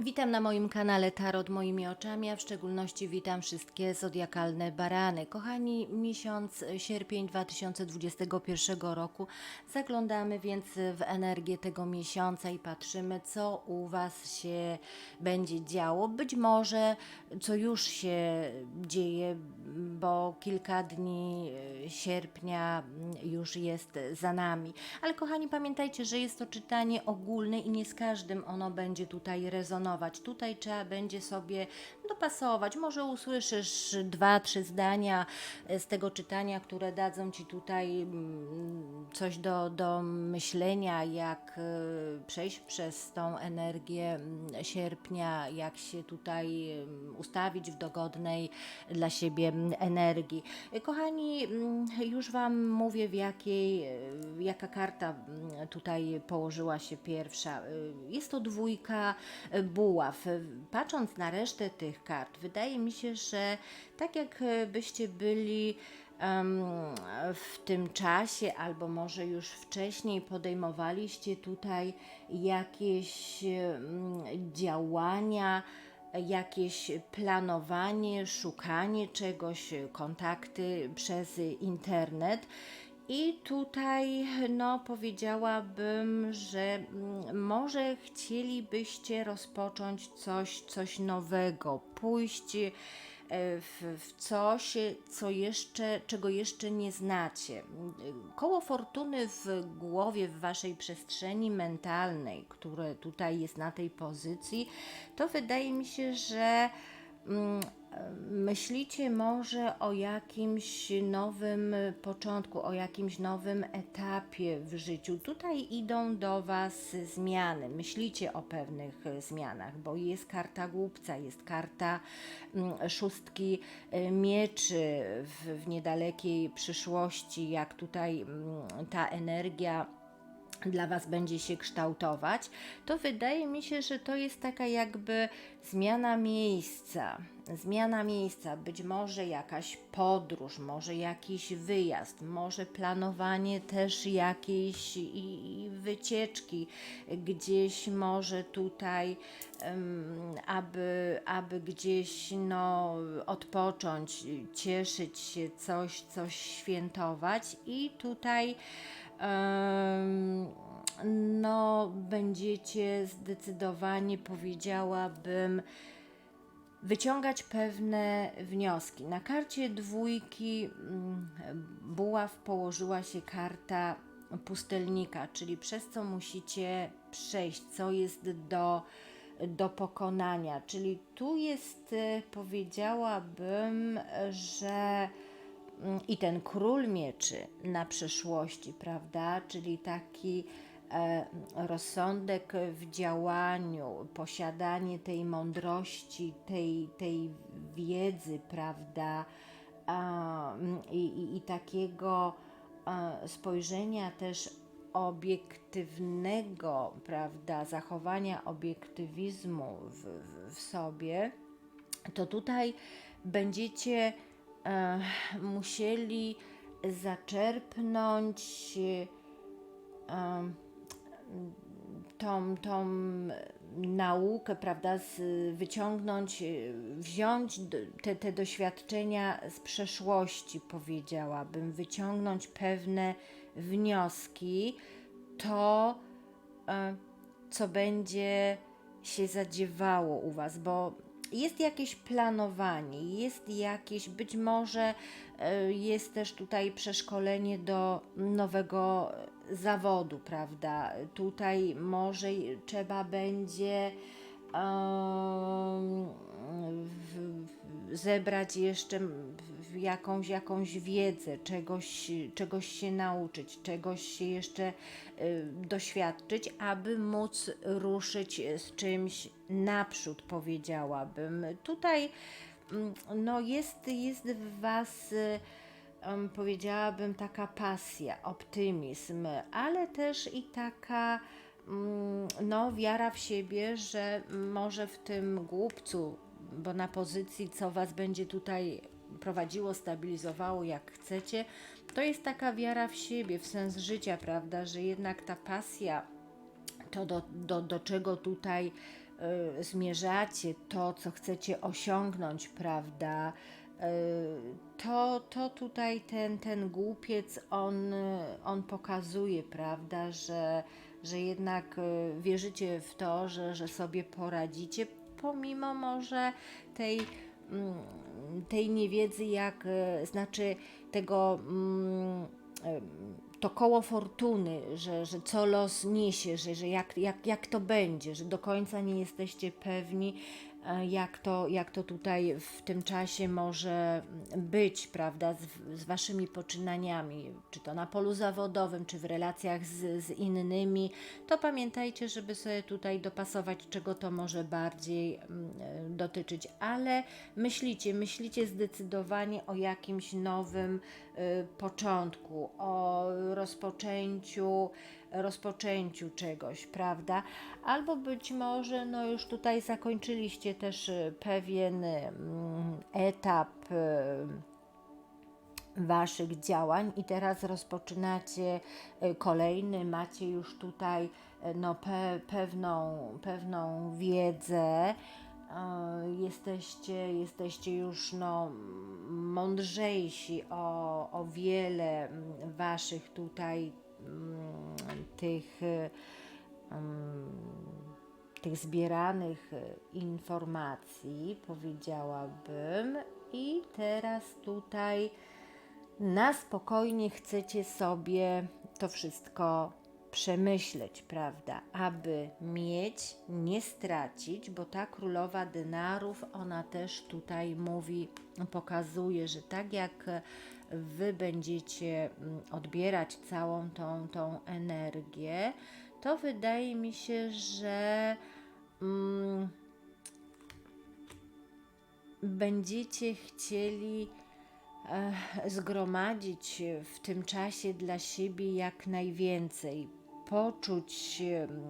Witam na moim kanale Tarot moimi oczami, a w szczególności witam wszystkie zodiakalne barany. Kochani, miesiąc sierpień 2021 roku. Zaglądamy więc w energię tego miesiąca i patrzymy, co u Was się będzie działo. Być może, co już się dzieje, bo kilka dni sierpnia już jest za nami. Ale kochani, pamiętajcie, że jest to czytanie ogólne i nie z każdym ono będzie tutaj rezonować. Tutaj trzeba będzie sobie dopasować. Może usłyszysz dwa, trzy zdania z tego czytania, które dadzą Ci tutaj mm, coś do, do myślenia, jak y, przejść przez tą energię mm, sierpnia, jak się tutaj mm, ustawić w dogodnej dla siebie energii. Y, Kochani, już Wam mówię, w jakiej, jaka karta tutaj położyła się pierwsza. Jest to dwójka buław. Patrząc na resztę tych kart, wydaje mi się, że tak jakbyście byli em, w tym czasie, albo może już wcześniej podejmowaliście tutaj jakieś em, działania, jakieś planowanie, szukanie czegoś, kontakty przez internet. I tutaj, no, powiedziałabym, że mm, może chcielibyście rozpocząć coś, coś nowego, pójść e, w, w coś, co jeszcze, czego jeszcze nie znacie. Koło fortuny w głowie, w waszej przestrzeni mentalnej, które tutaj jest na tej pozycji, to wydaje mi się, że mm, myślicie może o jakimś nowym początku, o jakimś nowym etapie w życiu. Tutaj idą do Was zmiany. Myślicie o pewnych zmianach, bo jest karta głupca, jest karta mm, szóstki e, mieczy w, w niedalekiej przyszłości, jak tutaj mm, ta energia dla Was będzie się kształtować, to wydaje mi się, że to jest taka jakby zmiana miejsca. Zmiana miejsca, być może jakaś podróż, może jakiś wyjazd, może planowanie też jakiejś i, i wycieczki gdzieś, może tutaj, em, aby, aby gdzieś no, odpocząć, cieszyć się, coś, coś świętować i tutaj no, będziecie zdecydowanie, powiedziałabym, wyciągać pewne wnioski. Na karcie dwójki mm, buław położyła się karta pustelnika, czyli przez co musicie przejść, co jest do, do pokonania. Czyli tu jest, e, powiedziałabym, że mm, i ten król mieczy na przeszłości, prawda? Czyli taki rozsądek w działaniu, posiadanie tej mądrości, tej, tej wiedzy, prawda? Mm, i, i, I takiego e, spojrzenia też obiektywnego, prawda? Zachowania obiektywizmu w, w, sobie, to tutaj będziecie e, musieli zaczerpnąć e, tą, tą naukę, prawda, z, wyciągnąć, e, wziąć te, te doświadczenia z przeszłości, powiedziałabym, wyciągnąć pewne wnioski, to e, co będzie się zadziewało u Was, bo jest jakieś planowanie, jest jakieś, być może e, jest też tutaj przeszkolenie do nowego zawodu, prawda? Tutaj może trzeba będzie zebrać jeszcze jakąś, jakąś wiedzę, czegoś, czegoś się nauczyć, czegoś się jeszcze y, doświadczyć, aby móc ruszyć z czymś naprzód, powiedziałabym. Tutaj mm, no jest, jest w Was, em, powiedziałabym, taka pasja, optymizm, ale też i taka mm, no, wiara w siebie, że może w tym głupcu, bo na pozycji, co Was będzie tutaj prowadziło, stabilizowało, jak chcecie, to jest taka wiara w siebie, w sens życia, prawda, że jednak ta pasja, to do, do, do czego tutaj y, zmierzacie, to, co chcecie osiągnąć, prawda? To, to tutaj ten, ten głupiec, on, on pokazuje, prawda, że, że jednak y, wierzycie w to, że, że sobie poradzicie, pomimo może tej, mm, tej niewiedzy, jak, y, znaczy tego, mm, em, to koło fortuny, że, że co los niesie, że, że jak, jak, jak to będzie, że do końca nie jesteście pewni, e, jak to, jak to tutaj w tym czasie może być, prawda, z, z waszymi poczynaniami, czy to na polu zawodowym, czy w relacjach z, z innymi, to pamiętajcie, żeby sobie tutaj dopasować, czego to może bardziej mm, e, dotyczyć, ale myślicie, myślicie zdecydowanie o jakimś nowym y, początku, o rozpoczęciu, rozpoczęciu czegoś, prawda? Albo być może no już tutaj zakończyliście też y, pewien mm, etap y, Waszych działań i teraz rozpoczynacie y, kolejny, macie już tutaj no, pe, pewną, pewną wiedzę, jesteście, jesteście już no, mądrzejsi o, o wiele mm, Waszych tutaj tych, y, mm, tych zbieranych y, informacji, powiedziałabym, i teraz tutaj na spokojnie chcecie sobie to wszystko przemyśleć, prawda? Aby mieć, nie stracić, bo ta królowa denarów, ona też tutaj mówi, pokazuje, że tak jak wy będziecie mm, odbierać całą tą, tą energię, to wydaje mi się, że. Mm, będziecie chcieli e, zgromadzić w tym czasie dla siebie jak najwięcej, poczuć em,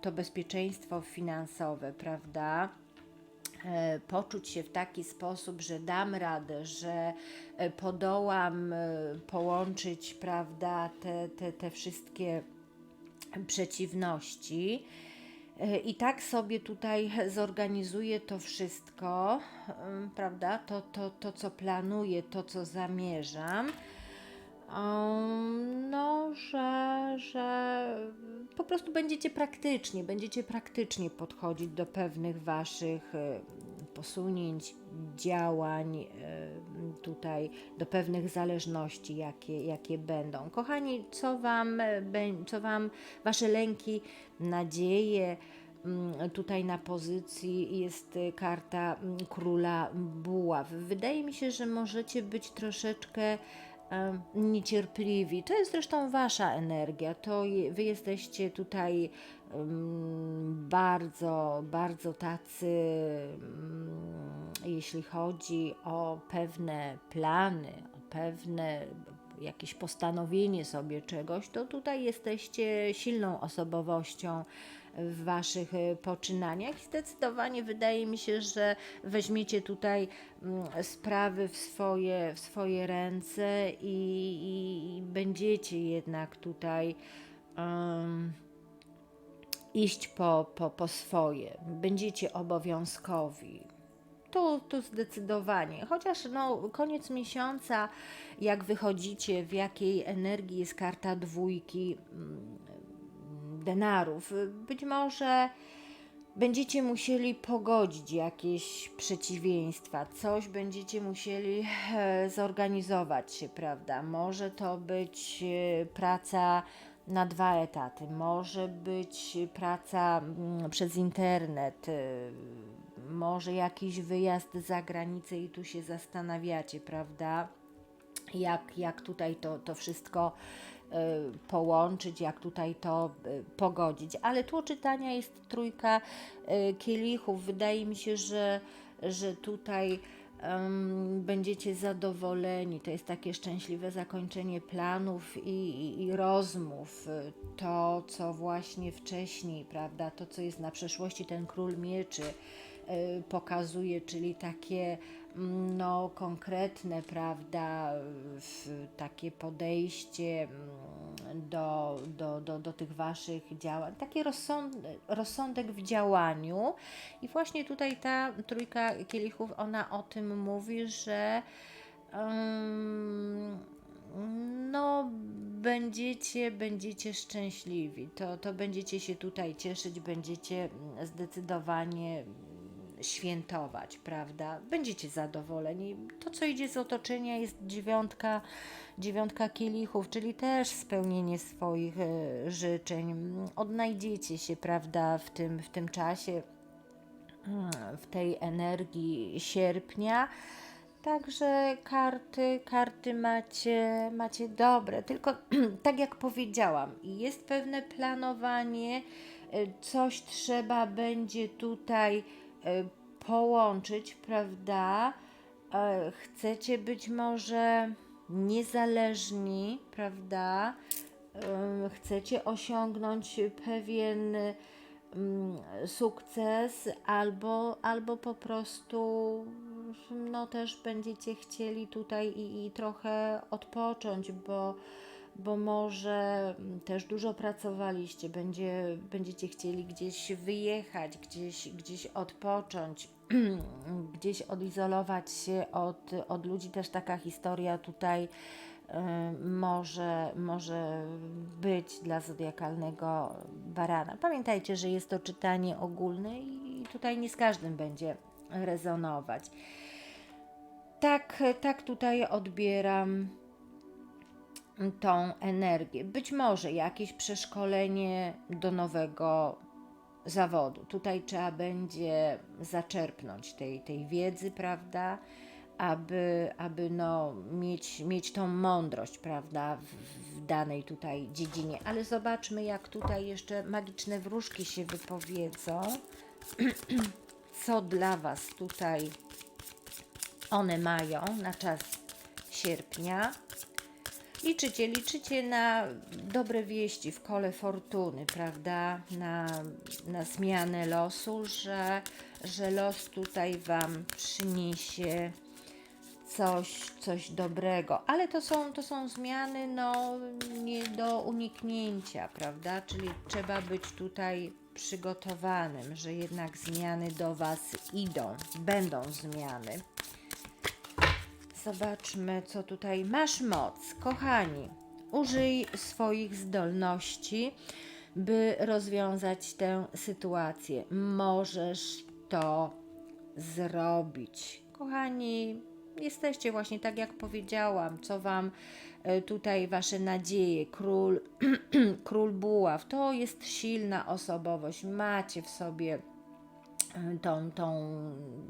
to bezpieczeństwo finansowe, prawda? E, Poczuć się w taki sposób, że dam radę, że e, podołam e, połączyć, prawda, te, te, te wszystkie przeciwności. I tak sobie tutaj zorganizuję to wszystko, prawda? To, to, to, co planuję, to, co zamierzam. No, że, że po prostu będziecie praktycznie, będziecie praktycznie podchodzić do pewnych waszych e, posunięć, działań, e, tutaj do pewnych zależności, jakie, jakie będą. Kochani, co wam, bę- co wam wasze lęki, nadzieje, mm, tutaj na pozycji jest y, karta mm, króla buław. Wydaje mi się, że możecie być troszeczkę niecierpliwi. To jest zresztą wasza energia. To wy jesteście tutaj bardzo, bardzo tacy, jeśli chodzi o pewne plany, o pewne jakieś postanowienie sobie czegoś, to tutaj jesteście silną osobowością w waszych e, poczynaniach. I Zdecydowanie wydaje mi się, że weźmiecie tutaj mm, sprawy w swoje, w swoje ręce i, i, i będziecie jednak tutaj em, iść po, po, po swoje. Będziecie obowiązkowi. To, to zdecydowanie. Chociaż no, koniec miesiąca, jak wychodzicie, w jakiej energii jest karta dwójki mm, denarów, być może będziecie musieli pogodzić jakieś przeciwieństwa, coś będziecie musieli e, zorganizować się, prawda? Może to być e, praca na dwa etaty, może być praca mm, przez internet, e, może jakiś wyjazd za granicę i tu się zastanawiacie, prawda? Jak, jak tutaj to, to wszystko y, połączyć, jak tutaj to y, pogodzić. Ale tu czytania jest trójka y, kielichów. Wydaje mi się, że, że tutaj em, będziecie zadowoleni. To jest takie szczęśliwe zakończenie planów i, i, i rozmów. To, co właśnie wcześniej, prawda, to, co jest na przeszłości, ten król mieczy pokazuje, czyli takie no, konkretne, prawda, takie podejście mm, do, do, do, do tych Waszych działań, taki rozsąd, rozsądek w działaniu. I właśnie tutaj ta trójka kielichów, ona o tym mówi, że Ym, no, będziecie, będziecie szczęśliwi. To, to będziecie się tutaj cieszyć, będziecie mm, zdecydowanie mm, świętować, prawda? Będziecie zadowoleni. To, co idzie z otoczenia, jest dziewiątka, dziewiątka kielichów, czyli też spełnienie swoich e, życzeń. Odnajdziecie się, prawda, w tym, w tym czasie, mm, w tej energii sierpnia. Także karty, karty macie, macie dobre, tylko tak jak powiedziałam, jest pewne planowanie, y, coś trzeba będzie tutaj połączyć, prawda? E, Chcecie być może niezależni, prawda? Em, Chcecie osiągnąć pewien mm, sukces, albo, albo po prostu no też będziecie chcieli tutaj i, i trochę odpocząć, bo, bo może mm, też dużo pracowaliście, będzie, będziecie chcieli gdzieś wyjechać, gdzieś, gdzieś odpocząć, gdzieś odizolować się od, od ludzi. Też taka historia tutaj y, może, może być dla zodiakalnego barana. Pamiętajcie, że jest to czytanie ogólne i tutaj nie z każdym będzie rezonować. Tak, tak tutaj odbieram tą energię. Być może jakieś przeszkolenie do nowego zawodu. Tutaj trzeba będzie zaczerpnąć tej, tej wiedzy, prawda? Aby, aby no, mieć, mieć tą mądrość, prawda, w, w danej tutaj dziedzinie. Ale zobaczmy, jak tutaj jeszcze magiczne wróżki się wypowiedzą. Co dla Was tutaj one mają na czas sierpnia. Liczycie, liczycie na dobre wieści w kole fortuny, prawda? Na, na zmianę losu, że, że los tutaj Wam przyniesie coś, coś dobrego. Ale to są, to są zmiany no, nie do uniknięcia, prawda? Czyli trzeba być tutaj przygotowanym, że jednak zmiany do Was idą, będą zmiany. Zobaczmy, co tutaj masz moc. Kochani, użyj swoich zdolności, by rozwiązać tę sytuację. Możesz to zrobić. Kochani, jesteście właśnie tak, jak powiedziałam, co Wam e, tutaj Wasze nadzieje. Król, król buław to jest silna osobowość. Macie w sobie tą, tą,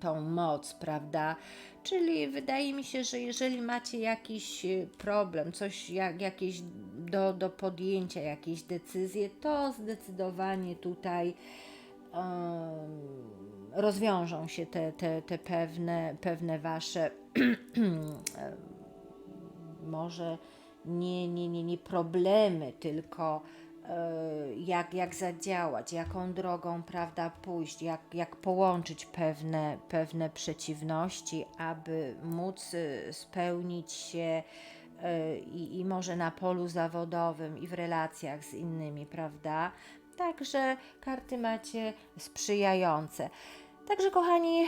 tą moc, prawda? Czyli wydaje mi się, że jeżeli macie jakiś e, problem, coś jak, jakieś do, do podjęcia, jakieś decyzje, to zdecydowanie tutaj em, rozwiążą się te, te, te pewne, pewne wasze może nie, nie, nie, nie problemy, tylko jak, jak zadziałać, jaką drogą prawda, pójść, jak, jak połączyć pewne, pewne przeciwności, aby móc y, spełnić się y, i, i może na polu zawodowym i w relacjach z innymi, prawda? Także karty macie sprzyjające. Także, kochani,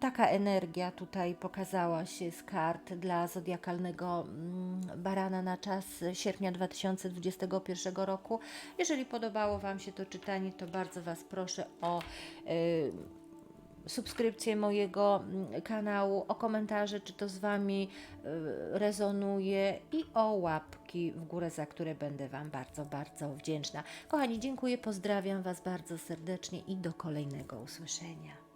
taka energia tutaj pokazała się z kart dla zodiakalnego mm, barana na czas sierpnia 2021 roku. Jeżeli podobało Wam się to czytanie, to bardzo Was proszę o subskrypcję mojego mm, kanału, o komentarze, czy to z Wami y, rezonuje i o łapki w górę, za które będę Wam bardzo, bardzo wdzięczna. Kochani, dziękuję, pozdrawiam Was bardzo serdecznie i do kolejnego usłyszenia.